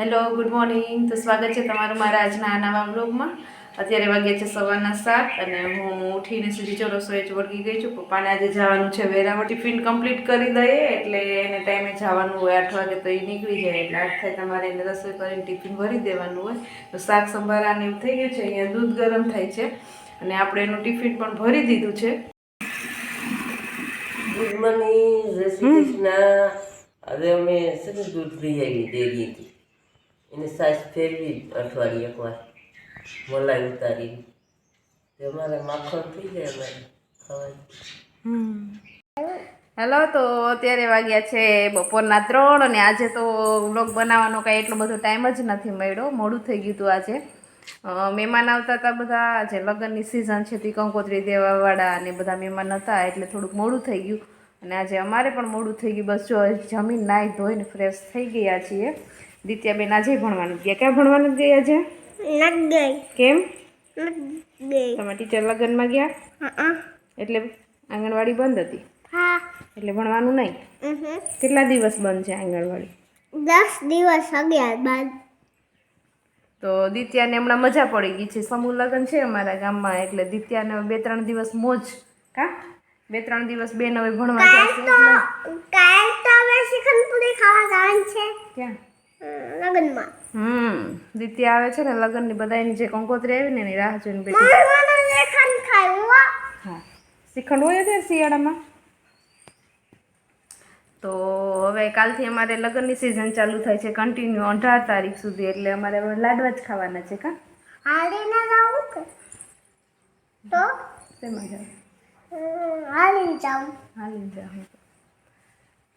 Hello good morning. તો સ્વાગત છે તમારું મારા આજના નવા બ્લોગમાં અત્યારે વાગ્યા છે સવારના સાત અને હું ઉઠીને સુધી જો રસોઈ જ વળગી ગઈ છું. પપ્પાને આજે જવાનું છે વેરામાં ટિફિન કમ્પ્લીટ કરી દઈએ એટલે એને ટાઈમે જવાનું હોય આઠ વાગે તો એ નીકળી જાય. એટલે આઠ થાય તમારે એને રસોઈ કરીને ટિફિન ભરી દેવાનું હોય. તો શાક સંભાર ને એવું થઈ ગયું છે અહીંયા દૂધ ગરમ થાય છે અને આપણે એનું ટિફિન પણ ભરી દીધું છે. ગુડ મોર્નિંગ જય શ્રી કૃષ્ણ. હવે અમે ને દૂધ લઈ આવી ડેરીએથી. એને સાઈઝ ફેરવી અઠવાડિયે એકવાર મલાઈ ઉતારી તે માખણ થઈ જાય અમારે ખવાય હેલો, તો અત્યારે વાગ્યા છે બપોરના ત્રણ અને આજે તો વ્લોગ બનાવવાનો કાંઈ એટલો બધો ટાઈમ જ નથી મળ્યો. મોડું થઈ ગયું હતું આજે. મહેમાન આવતા હતા બધા. આજે લગ્નની સિઝન છે તે કંકોત્રી દેવાવાળા અને બધા મહેમાન હતા, એટલે થોડુંક મોડું થઈ ગયું. અને આજે અમારે પણ મોડું થઈ ગયું. બસ જો જમીન નાહી ધોઈને ફ્રેશ થઈ ગયા છીએ. દિત્યાબેન આજે ભણવાનું ગયા? ક્યાં ભણવાનું ગયા લગ ગઈ કેમ? ગઈ તમારા ટીચર લગ્નમાં ગયા? એટલે આંગણવાડી બંધ હતી? હા. એટલે ભણવાનું નહીં? કેટલા દિવસ બંધ છે આંગણવાડી? દસ દિવસ અગિયાર બાદ. તો દિત્યાને હમણાં મજા પડી ગઈ છે. સમૂહ લગ્ન છે અમારા ગામમાં એટલે દિત્યાને બે ત્રણ દિવસ મોજ. કા? બે ત્રણ દિવસ બેન હવે ભણવા કાલ તો કાલ તો હવે શિખનપુરી ખાવા જવાનું છે. ક્યાં? લગ્નમાં. હમ દિત્યા આવે છે ને લગ્નની બધાની જે કંકોત્રી આવી ને એની રાહ જોઈને બેઠી. હા. શ્રીખંડ હોય છે શિયાળામાં? તો હવે કાલથી અમારે લગ્નની સિઝન ચાલુ થાય છે. કન્ટિન્યુ અઢાર તારીખ સુધી એટલે અમારે હવે લાડવા જ ખાવાના છે કા? હાડીને જાવું કે? તો? તેમાં જાવ અ, જાવ હાલીને જાઉં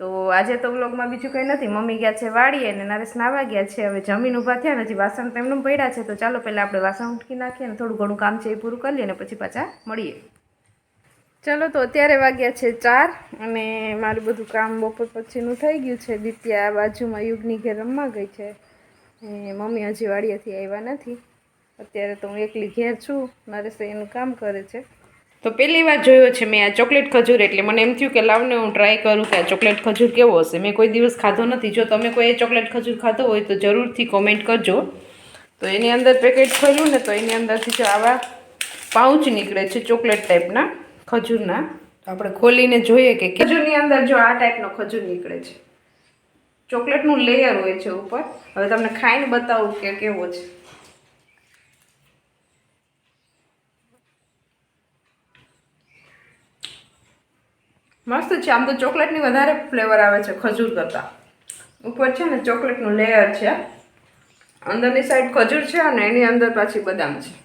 તો આજે તો વ્લોગમાં બીજું કંઈ નથી. મમ્મી ગયા છે વાડીએ અને નરેશ નાવા ગયા છે. હવે જમીન ઊભા થયા નથી વાસણ તો એમનું પડ્યા છે. તો ચાલો પહેલાં આપણે વાસણ ઉટકી નાખીએ અને થોડું ઘણું કામ છે એ પૂરું કરી અને પછી પાછા મળીએ. ચાલો તો અત્યારે વાગ્યા છે ચાર અને મારું બધું કામ બપોર પછીનું થઈ ગયું છે. દિત્યા બાજુમાં યુગની ઘેર રમવા ગઈ છે. મમ્મી હજી વાડીએથી આવ્યા નથી. અત્યારે તો હું એકલી ઘેર છું. નરેશ એનું કામ કરે છે. તો પહેલી વાર જોયો છે મેં આ ચોકલેટ ખજૂર, એટલે મને એમ થયું કે લાવને હું ટ્રાય કરું કે આ ચોકલેટ ખજૂર કેવો હશે. મેં કોઈ દિવસ ખાધો નથી. જો તમે કોઈ ચોકલેટ ખજૂર ખાધો હોય તો જરૂરથી કોમેન્ટ કરજો. તો એની અંદર પેકેટ ખોલ્યું ને તો એની અંદરથી જો આવા પાઉચ નીકળે છે ચોકલેટ ટાઈપના ખજૂરના. તો આપણે ખોલીને જોઈએ કે ખજૂરની અંદર જો આ ટાઈપનો ખજૂર નીકળે છે. ચોકલેટનું લેયર હોય છે ઉપર. હવે તમને ખાઈને બતાવું કે કેવો છે. મસ્ત છે. આમ તો ચોકલેટની વધારે ફ્લેવર આવે છે ખજૂર કરતાં. ઉપર છે ને ચોકલેટનું લેયર છે. અંદરની સાઈડ ખજૂર છે અને એની અંદર પાછી બદામ છે.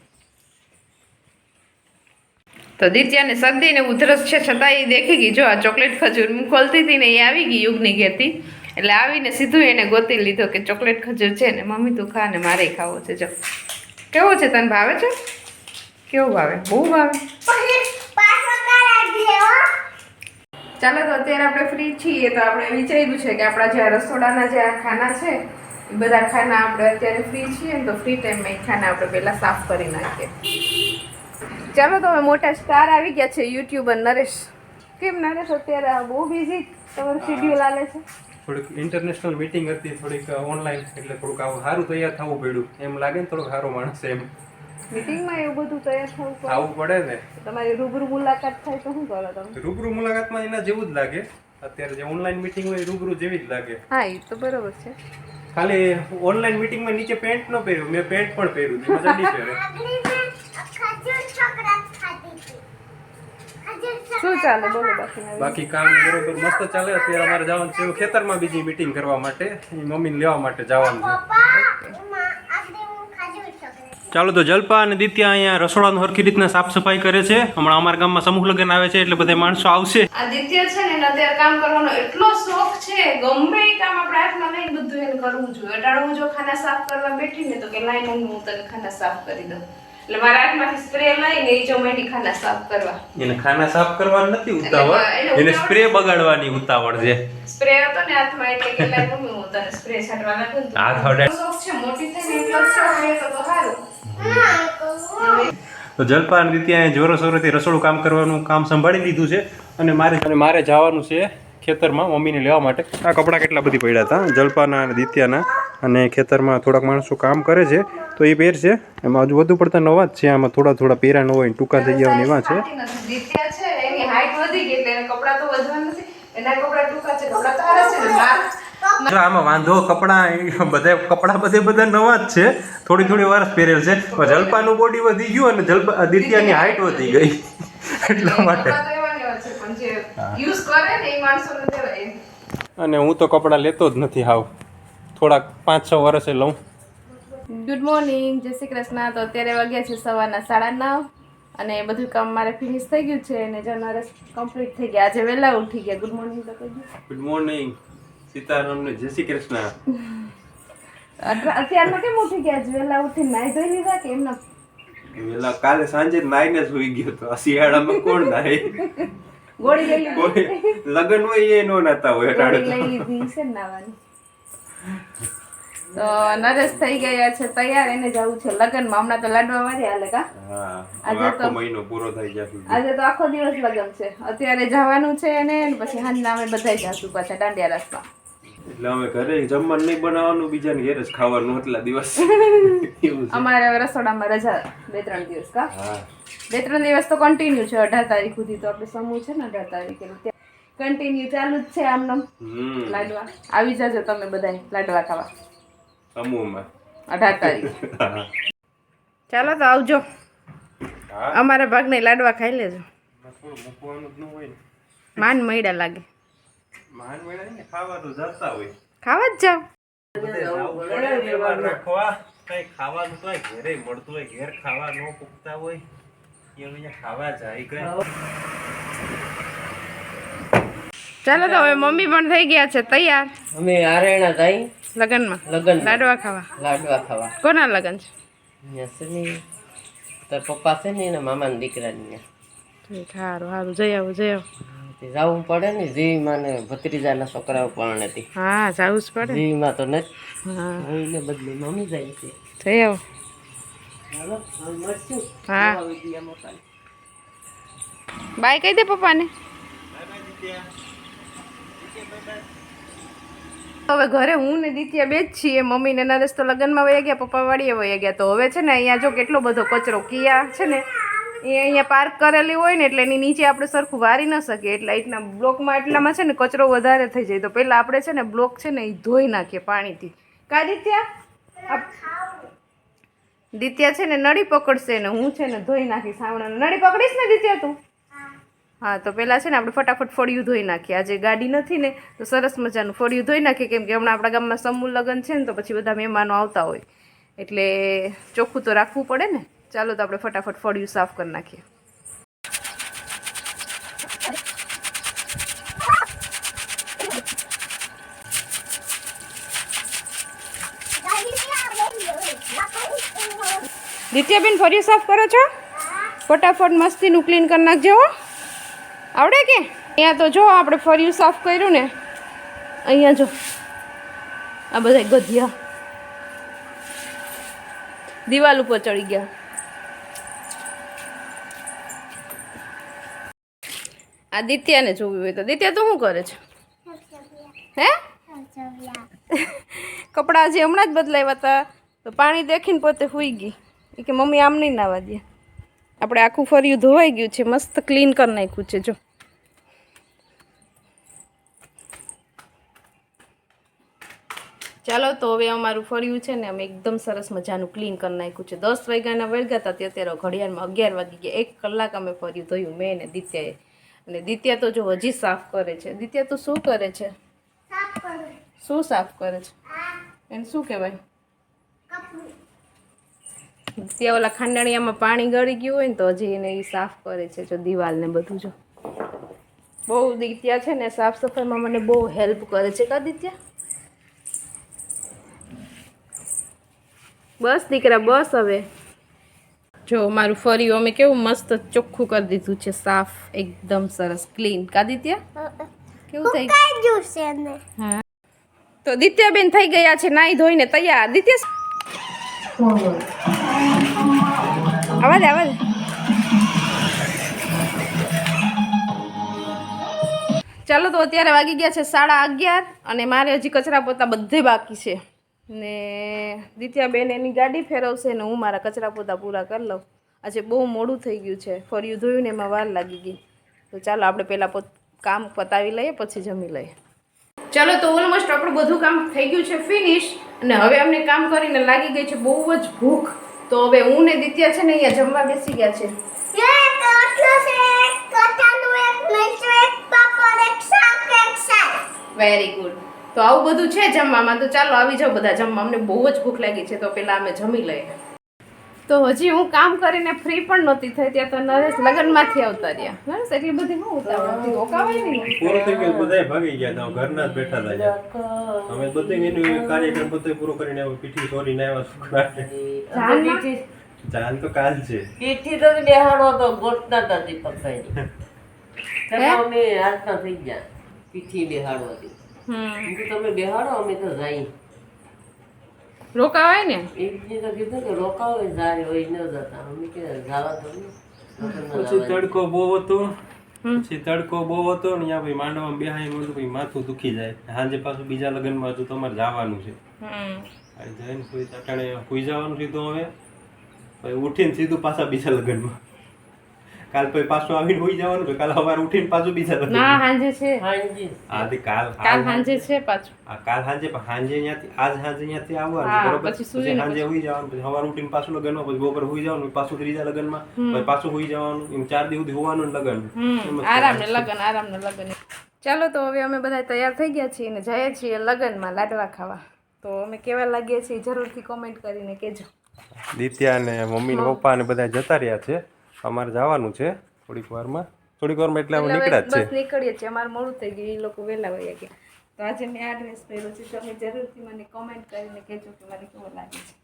તો દિત્યાને શરદી ને ઉધરસ છે, છતાં એ દેખી ગઈ. જો આ ચોકલેટ ખજૂર હું ખોલતી હતી ને એ આવી ગઈ યુગની ઘેરથી એટલે આવીને સીધું એને ગોતી લીધો કે ચોકલેટ ખજૂર છે ને મમ્મી તું ખા ને મારે ખાવો છે. જો. કેવો છે? તને ભાવે છે? કેવો ભાવે? બહુ ભાવે પછી પાછો કરાવી લેવો ચાલો તો અત્યારે આપણે ફ્રી છીએ તો આપણે વિચાર્યું છે કે આપણા જે રસોડાના જે આ ખાના છે, એ બધા ખાના આપણે અત્યારે ફ્રી છીએ ને તો ફ્રી ટાઈમમાં એ ખાના આપણે પહેલાં સાફ કરી નાખીએ. ચાલો તો હવે મોટા સ્ટાર આવી ગયા છે યુટ્યુબર નરેશ. કેમ નરેશ, અત્યારે બહુ બિઝી તમારું શેડ્યુલ આલે છે? થોડીક ઇન્ટરનેશનલ મીટિંગ હતી, થોડીક ઓનલાઈન એટલે થોડુંક આવું સારું તૈયાર થવું પડ્યું. એમ લાગે ને થોડુંક સારો માણસ એમ. મીટિંગમાં એવું બધું તૈયાર થવું પડે આવવું પડે ને. તમારી રૂબરૂ મુલાકાત થાય તો શું કરો તમે? રૂબરૂ મુલાકાતમાં એના જેવું જ લાગે. અત્યારે જે ઓનલાઈન મીટિંગ હોય રૂબરૂ જેવી જ લાગે. હા એ તો બરોબર છે. ખાલી ઓનલાઈન મીટિંગમાં નીચે પેન્ટ ન પહેર્યું મેં પેન્ટ પણ પહેર્યું છે મજા નહીં પહેરે. શું ચાલે બોલો બાકી બાકી કામ બરોબર મસ્ત ચાલે. અત્યારે અમારે જવાનું છે ખેતરમાં બીજી મીટિંગ કરવા માટે. મમ્મીને લેવા માટે જવાનું છે પપ્પા એમાં આગળ હું ખજૂર છોકરા ચાલો તો જલ્પા અને દિત્યા અહીંયા રસોડાનું હરખી રીતના સાફ સફાઈ કરે છે. હમણાં અમારા ગામમાં સમૂહ લગ્ન આવે છે એટલે બધા માણસો આવશે. આદિત્ય છે ને એને અત્યારે કામ કરવાનો એટલો શોખ છે. ગમે એ કામ આપણે હાથમાં લઈને બધું એને કરવું જોઈએ. અટાડવું જો ખાના સાફ કરવા બેઠી ને તો કે લાઈન હું તને ખાના સાફ કરી દઉં. એટલે મારા હાથમાંથી સ્પ્રે લઈને એ જો મેંડી ખાના સાફ કરવા. એને ખાના સાફ કરવાની નથી ઉતાવળ. એને સ્પ્રે બગાડવાની ઉતાવળ છે. સ્પ્રે હતો ને હાથમાં એટલે કે લાઈ મમ્મી હું તને સ્પ્રે છાંટવા નાખું તો. હાથ અડાડ. શોખ છે મોટી થઈને એટલો શોખ રહે તો તો સારું. તો જલ્પા અને દિત્યા જોરો સોરોથી રસોડું કામ કરવાનું કામ સંભાળી લીધું છે અને મારે અને મારે જવાનું છે ખેતરમાં મમ્મીને લેવા માટે. આ કપડાં કેટલા બધી પડ્યા હતા જલપાના અને દિત્યાના? અને ખેતરમાં થોડાક માણસો કામ કરે છે તો એ પહેરશે એમાં હજુ વધુ પડતા નવા જ છે આમાં થોડા થોડા પહેરા ન હોય ટૂંકા થઈ ગયા એવા છે. દિત્યા છે એની હાઈટ વધી ગઈ એટલે એના કપડાં તો વધવા નથી. એના કપડાં ટૂંકા છે કપડાં તો સારા છે ને મારા જો આમાં વાંધો કપડાં બધા કપડાં બધે બધા નવા જ છે. થોડી થોડી વર્ષ પહેરેલ છે. જલપાનું બોડી વધી ગયું અને જલપા દિત્યાની હાઈટ વધી ગઈ. એટલા માટે. છે. અને હું તો કપડાં લેતો જ નથી હાવ. થોડાક પાંચ છ વર્ષે લઉં. ગુડ મોર્નિંગ જય શ્રી કૃષ્ણ. તો અત્યારે વાગ્યા છે સવારના સાડા નવ અને બધું કામ મારે ફિનિશ થઈ ગયું છે અને જનારસ કમ્પ્લીટ થઈ ગયા. આજે વહેલા ઉઠી ગયા. ગુડ મોર્નિંગ તો કહી ગુડ મોર્નિંગ સીતારામને જય શ્રી કૃષ્ણ. અત્યારમાં કેમ ઉઠી ગયા? આજે વહેલા ઉઠીને નાહી ધોઈ લીધા કે એમના વેલા કાલે સાંજે નાઈને હોઈ ગયો તો. શિયાળામાં કોણ નાય ગોળી લઈ લગન હોય એ નો નાતા હોય અટાડે લઈ લીધી છે નાવાની. તો નરેશ થઈ ગયા છે તૈયાર. એને જવું છે લગ્નમાં. હમણાં તો લાડવા વાળી હાલે કા? આજે તો- મહિનો પૂરો થઈ જશે આજે તો આખો દિવસ લગ્ન છે. અત્યારે જવાનું છે એને પછી સાંજના અમે બધા જશું પાછા દાંડિયા રસમાં. એટલે અમે ઘરે જમવાનું નહીં બનાવવાનું બીજાને ઘેર જ ખાવાનું એટલા દિવસ. અમારે હવે રસોડામાં રજા બે ત્રણ દિવસ કા? બે ત્રણ દિવસ તો કન્ટિન્યુ છે. અઢાર તારીખ સુધી તો આપણે સમૂહ છે ને અઢાર તારીખે. કન્ટિન્યુ ચાલુ જ છે આમનો. લાડવા. આવી જજો તમે બધા લાડવા ખાવા. અઢાર તારીખ. ચાલો તો આવજો. અમારા ભાગને લાડવા ખાઈ લેજો. થોડું મૂકવાનું જ ન હોય ને. માન મૈડા લાગે. માન વેળા ને ખાવા તો જતા હોય. ખાવા જ જાવ ખાવાનું તો ઘરે મળતું હોય ઘેર ખાવા ન પૂગતા હોય. એ ખાવા જાય કઈ. ચાલો તો હવે મમ્મી પણ થઈ ગયા છે તૈયાર. અમે આરેણા થઈ? લગનમાં. લગન લાડવા ખાવા. લાડવા ખાવા. કોના લગન છે? અહીંયા છે ને તાર પપ્પા છે ને એના મામાના દીકરાની ઠીક, સારું સારું જઈ આવું જઈ આવું. જવું પડે ને જીવીમાં ને ભત્રીજાના છોકરાઓ પણ નથી. હા જવું જ પડે. જીવીમાં તો નથી. હા. એને બદલે મમ્મી જાય છે. જઈ આવો. હા. બાય કહી દે પપ્પાને. હવે ઘરે હું ને દિત્યા બે જ છીએ. મમ્મી ને નરેશ તો લગ્નમાં વયા ગયા, પપ્પા વાડીએ વયા ગયા. તો હવે છે ને અહીંયા જો કેટલો બધો કચરો, કિયા છે ને, એ અહીંયા પાર્ક કરેલી હોય ને એટલે એની નીચે આપણે સરખું વારી ન શકીએ. એટલે એટલા બ્લોકમાં એટલામાં છે ને કચરો વધારે થઈ જાય. તો પહેલાં આપણે છે ને બ્લોક છે ને એ ધોઈ નાખીએ પાણીથી. કા દિત્યા? દિત્યા છે ને નળી પકડશે ને હું છે ને ધોઈ નાખીશ. આવડે નળી પકડીશ ને દિત્યા તું? હા, તો પહેલાં છે ને આપણે ફટાફટ ફળિયું ધોઈ નાખીએ. આજે ગાડી નથી ને, તો સરસ મજાનું ફળિયું ધોઈ નાખીએ, કેમ કે હમણાં આપણા ગામમાં સમૂહ લગ્ન છે ને, તો પછી બધા મહેમાનો આવતા હોય. એટલે ચોખ્ખું તો રાખવું પડે ને. ચાલો તો આપણે ફટાફટ ફળિયું સાફ કરી નાખીએ. દિત્યાબેન, ફળિયું સાફ કરો છો? ફટાફટ મસ્તીનું ક્લીન કરી નાખજો. આવડે કે? અહીંયા તો જો આપણે ફર્યું સાફ કર્યું ને, અહીંયા જો. આ બધા ગધિયા. દિવાલ ઉપર ચડી ગયા. આ દિત્યાને જોવી હોય તો. દિત્યા, તો શું કરે છે? હે? કપડાં જે હમણાં જ બદલાવ્યા હતા. તો પાણી દેખીને પોતે સૂઈ ગઈ. એ કે, મમ્મી, આમ નહીં નાવા દે. આપણે આખું ફર્યું ધોવાઈ ગયું છે. મસ્ત ક્લીન કરી નાખ્યું છે, જો. ચાલો તો હવે અમારું ફળ્યું છે ને અમે એકદમ સરસ મજાનું ક્લીન કરી નાખ્યું છે. દસ વાગ્યાના વળગ્યા હતા અત્યારે ઘડિયાળમાં અગિયાર વાગી ગયા. એક કલાક અમે ફર્યું ધોયું મેં ને દિત્યાએ. અને દિત્યા તો જો હજી સાફ કરે છે. દિત્યા તો શું કરે છે? શું સાફ કરે છે? એને શું કહેવાય? ત્યાં ઓલા ખાંડણિયામાં પાણી ગળી ગયું હોય ને તો હજી એને એ સાફ કરે છે. જો દિવાલને બધું જો. બહુ દિત્યા છે ને સાફ સફાઈમાં મને બહુ હેલ્પ કરે છે. કા દિત્યા? બસ દીકરા, બસ હવે. જો, મારું ફરી અમે કેવું મસ્ત ચોખ્ખું કરી દીધું છે, સાફ, એકદમ સરસ, ક્લીન. કા દિત્યા? કેવું થઈ? ગયું હા. તો દિત્યાબેન થઈ ગયા છે, નાઈ ધોઈને તૈયાર. દિત્યા અવાજ દે ચાલો તો અત્યારે વાગી ગયા છે સાડા અગિયાર અને મારે હજી કચરા પોતા બધે બાકી છે. ને દિત્યાબેન એની ગાડી ફેરવશે ને હું મારા કચરા પોતા પૂરા કરી લઉં. આજે બહુ મોડું થઈ ગયું છે. ફર્યું ધોયું ને એમાં વાર લાગી ગઈ. તો ચાલો આપણે પહેલાં પોત કામ પતાવી લઈએ પછી જમી લઈએ. ચાલો તો ઓલમોસ્ટ આપણું બધું કામ થઈ ગયું છે ફિનિશ અને હવે અમને કામ કરીને લાગી ગઈ છે બહુ જ ભૂખ. તો હવે હું ને દિત્યા છે ને અહીંયા જમવા બેસી ગયા છે. વેરી ગુડ તો આવું બધું છે જમવામાં? તો ચાલો આવી જાઓ બધા જમવા. અમને બહુ જ ભૂખ લાગી છે. તો પહેલાં અમે જમી લઈએ. તો હજી હું કામ કરીને ફ્રી પણ નહોતી થઈ. ત્યાં તો નરેશ લગ્નમાંથી આવતા રહ્યા. નરેશ એટલી બધી હું ઉતાવળ હતી. રોકાવાય નહીં. પૂરો થઈ ગયો. બધા ભાગી ગયા હતા. ઘરના જ બેઠા હતા અમે બધે એનું કાર્યક્રમ બધે પૂરો કરીને પીઠી ચોરીને આવ્યા છોકરાને જાન તો કાલ છે. પીઠી તો બેહાડો તો ગોઠના હતા દીપકભાઈ તમે અમે હાથના થઈ ગયા. પીઠી દેહાડો કીધું તમે બેહાડો અમે તો જાય. રોકાવાય ને? એકને તો કીધું કે રોકાવે જાય હોય ન જતા. અમે કે જવા તો પછી તડકો બહુ હતો. પછી તડકો બહુ હતો ને ત્યાં ભાઈ માંડવામાં બેહાય બધું ભાઈ માથું દુખી જાય. સાંજે પાછું બીજા લગ્નમાં હજુ તમારે જવાનું છે. જઈને કોઈ અટાણે સુઈ જવાનું સીધું હવે. પછી ઉઠીને સીધું પાછા બીજા લગ્નમાં. કાલ તો પાછું આવીને હોઈ જવાનું છે. કાલ સવારે ઉઠીને પાછું બીજા ના હાંજે છે. હાંજી. આદિ કાલ કાલ હાંજે છે પાછું. આ કાલ હાંજે પણ હાંજે અહીંયાથી આજ હાંજે અહીંયાથી આવવાનું બરોબર? પછી સૂઈને સાંજે જવાનું પછી સવારે ઉઠીને પાછું લગનમાં પછી બપોર હોઈ જવાનું પાછું ત્રીજા લગનમાં પછી પાછું હોઈ જવાનું એમ ચાર દિવસ સુધી હોવાનું લગન. આરામ ને લગન આરામ ને લગન ચાલો તો હવે અમે બધા તૈયાર થઈ ગયા છીએ અને જઈએ છીએ લગનમાં લાડવા ખાવા. તો અમે કેવા લાગીએ છીએ? જરૂરથી કોમેન્ટ કરીને કહેજો. દિત્યા ને મમ્મી ને પપ્પા ને બધા જતા રહ્યા છે. અમારે જવાનું છે થોડીક વારમાં. થોડીક વારમાં એટલે અમે નીકળ્યા છે. નીકળીએ છીએ. અમારે મોડું થઈ ગયું એ લોકો વહેલા વહી ગયા. તો આજે મેં આ ડ્રેસ પહેર્યો છે. તમે જરૂરથી મને કોમેન્ટ કરીને કહેજો કે મને કેવો લાગે છે.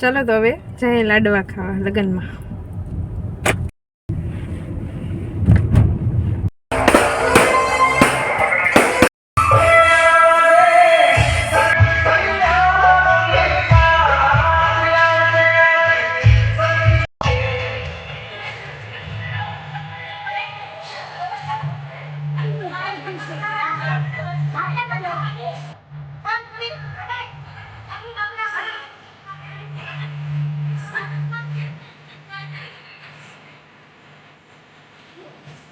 ચાલો તો હવે જય લાડવા ખાવા લગનમાં.